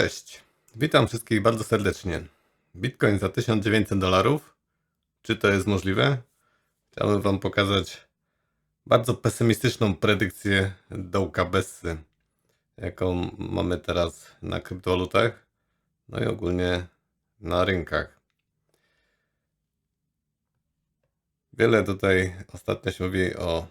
Cześć, witam wszystkich bardzo serdecznie. Bitcoin za 1900 dolarów. Czy to jest możliwe? Chciałbym Wam pokazać bardzo pesymistyczną predykcję dołka Bessy, jaką mamy teraz na kryptowalutach, no i ogólnie na rynkach. Wiele tutaj ostatnio się mówi o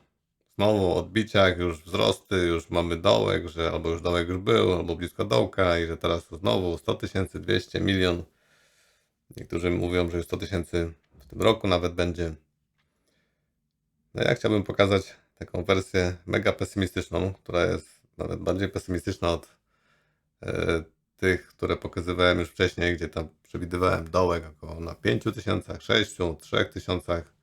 znowu odbiciach, już wzrosty, już mamy dołek, że albo już dołek już był, albo blisko dołka i że teraz znowu 100 tysięcy, 200, milion. Niektórzy mówią, że już 100 tysięcy w tym roku nawet będzie. No ja chciałbym pokazać taką wersję mega pesymistyczną, która jest nawet bardziej pesymistyczna od e, tych, które pokazywałem już wcześniej, gdzie tam przewidywałem dołek około na 5 tysiącach, 6, 3 tysiącach.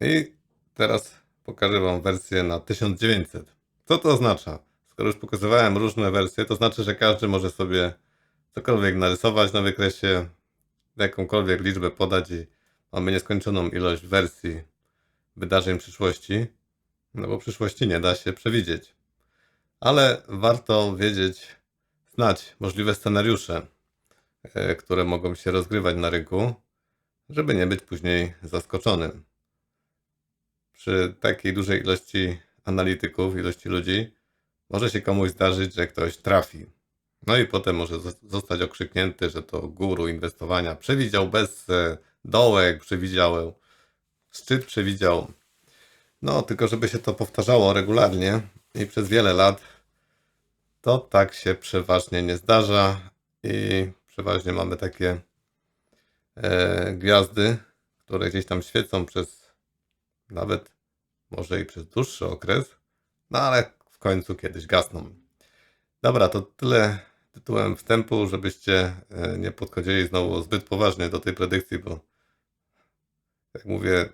I teraz pokażę Wam wersję na 1900. Co to oznacza? Skoro już pokazywałem różne wersje, to znaczy, że każdy może sobie cokolwiek narysować na wykresie, jakąkolwiek liczbę podać i mamy nieskończoną ilość wersji wydarzeń przyszłości, no bo przyszłości nie da się przewidzieć. Ale warto wiedzieć, znać możliwe scenariusze, e, które mogą się rozgrywać na rynku, żeby nie być później zaskoczonym przy takiej dużej ilości analityków, ilości ludzi, może się komuś zdarzyć, że ktoś trafi. No i potem może zos- zostać okrzyknięty, że to guru inwestowania przewidział bez dołek, przewidział szczyt, przewidział. No, tylko żeby się to powtarzało regularnie i przez wiele lat, to tak się przeważnie nie zdarza i przeważnie mamy takie e, gwiazdy, które gdzieś tam świecą przez nawet może i przez dłuższy okres, no ale w końcu kiedyś gasną. Dobra, to tyle tytułem wstępu, żebyście e, nie podchodzili znowu zbyt poważnie do tej predykcji, bo jak mówię,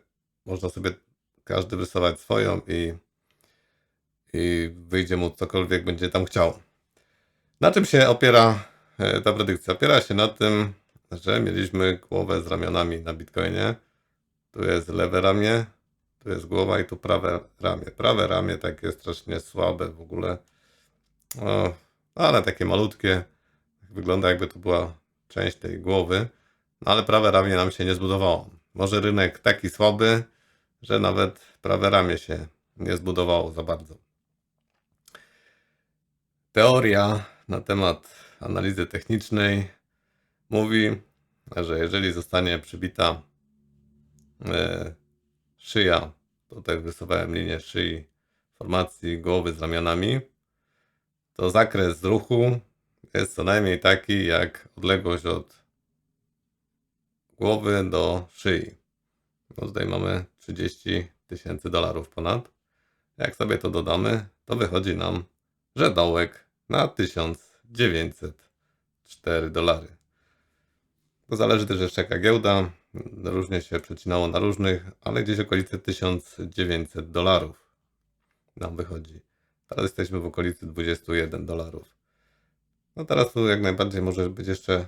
można sobie każdy rysować swoją i, i wyjdzie mu cokolwiek będzie tam chciał. Na czym się opiera e, ta predykcja? Opiera się na tym, że mieliśmy głowę z ramionami na Bitcoinie. Tu jest lewe ramię, tu jest głowa i tu prawe ramię. Prawe ramię takie strasznie słabe w ogóle. O, ale takie malutkie. Wygląda jakby to była część tej głowy. No ale prawe ramię nam się nie zbudowało. Może rynek taki słaby, że nawet prawe ramię się nie zbudowało za bardzo. Teoria na temat analizy technicznej mówi, że jeżeli zostanie przybita e, szyja, tutaj rysowałem linię szyi, formacji głowy z ramionami, to zakres ruchu jest co najmniej taki jak odległość od głowy do szyi. No tutaj mamy 30 tysięcy dolarów ponad. Jak sobie to dodamy, to wychodzi nam, że dołek na 1904 dolary. To zależy też jeszcze jaka giełda. Różnie się przecinało na różnych, ale gdzieś okolice 1900 dolarów nam wychodzi. Teraz jesteśmy w okolicy 21 dolarów. No teraz tu jak najbardziej może być jeszcze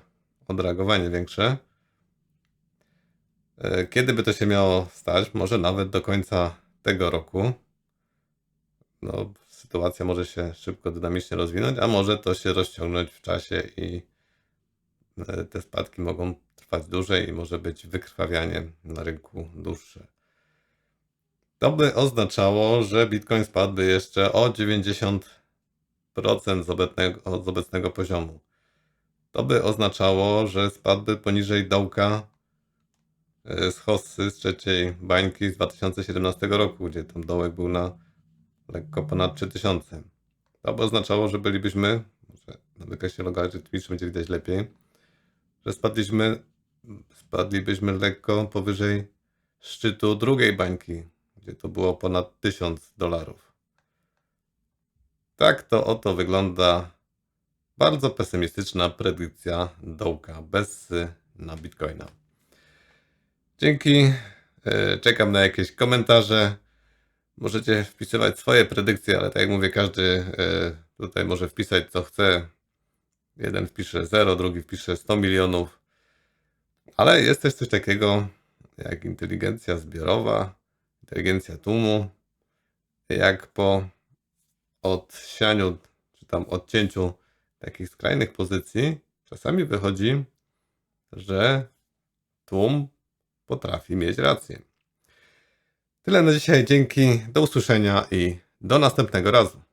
odreagowanie większe. E, Kiedy by to się miało stać? Może nawet do końca tego roku. No, sytuacja może się szybko, dynamicznie rozwinąć, a może to się rozciągnąć w czasie i te spadki mogą trwać dłużej i może być wykrwawianie na rynku dłuższe. To by oznaczało, że Bitcoin spadłby jeszcze o 90% z obecnego, z obecnego poziomu. To by oznaczało, że spadłby poniżej dołka e, z Hossy, z trzeciej bańki z 2017 roku, gdzie tam dołek był na lekko ponad 3000. To by oznaczało, że bylibyśmy, może na wykresie logarytm Twitch będzie widać lepiej, że spadliśmy, spadlibyśmy lekko powyżej szczytu drugiej bańki, gdzie to było ponad 1000 dolarów. Tak to oto wygląda bardzo pesymistyczna predykcja dołka Bessy na Bitcoina. Dzięki. e, Czekam na jakieś komentarze. Możecie wpisywać swoje predykcje, ale tak jak mówię, każdy e, tutaj może wpisać co chce. Jeden wpisze 0, drugi wpisze 100 milionów. Ale jest też coś takiego jak inteligencja zbiorowa, inteligencja tłumu. Jak po odsianiu, czy tam odcięciu takich skrajnych pozycji, czasami wychodzi, że tłum potrafi mieć rację. Tyle na dzisiaj. Dzięki. Do usłyszenia i do następnego razu.